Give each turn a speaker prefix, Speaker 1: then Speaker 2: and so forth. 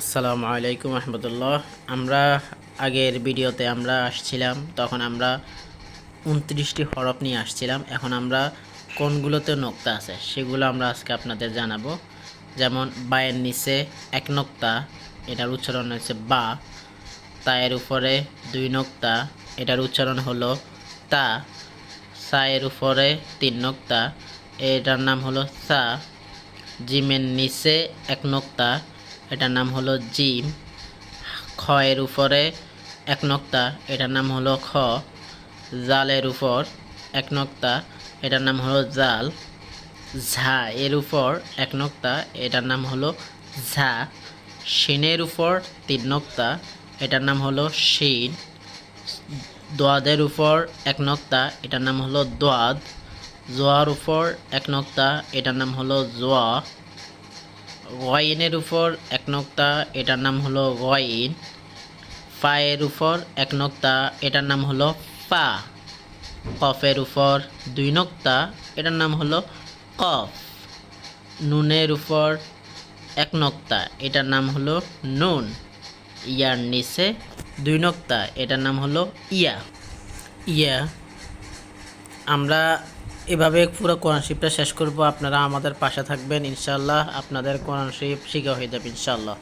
Speaker 1: আসসালামু আলাইকুম আহমদুল্লাহ। আমরা আগের ভিডিওতে আমরা আসছিলাম, তখন আমরা উনত্রিশটি হরফ নিয়ে আসছিলাম। এখন আমরা কোনগুলোতে নোক্তা আছে সেগুলো আমরা আজকে আপনাদের জানাব। যেমন, বায়ের নিচে এক নোক্তা, এটার উচ্চারণ হচ্ছে বা। তায়ের উপরে দুই নোক্তা, এটার উচ্চারণ হলো তা। সায়ের উপরে তিন নোক্তা, এটার নাম হলো সা। জিমের নিচে এক নোক্তা এটার নাম হলো জিম। খ এর উপরে এক নোক্তা, এটার নাম হলো খ। জালের উপর এক নোক্তা, এটার নাম হলো জাল। ঝা এর উপর এক নোক্তা, এটার নাম হলো ঝা। শিনের উপর তিন নোক্তা, এটার নাম হলো শিন। দোয়াদের উপর এক নোক্তা, এটার নাম হলো দোয়াদ। জোয়ার উপর এক নোক্তা, এটার নাম হলো জোয়া। গয়নের উপর এক নোক্তা, এটার নাম হলো গয়িন ফায়ের উপর এক নোক্তা, এটার নাম হলো পা কফের উপর দুই নোক্তা, এটার নাম হলো কফ। নুনের উপর এক নোক্তা, এটার নাম হলো নুন। ইয়ার নিচে দুই নোক্তা, এটার নাম হলো ইয়া। ইয়া, আমরা এভাবে পুরো কোরআন শেষ করব। আপনারা আমাদের পাশে থাকবেন ইনশাল্লাহ আপনাদের কোরআন শরীফ শিখা হয়ে যাবে ইনশাল্লাহ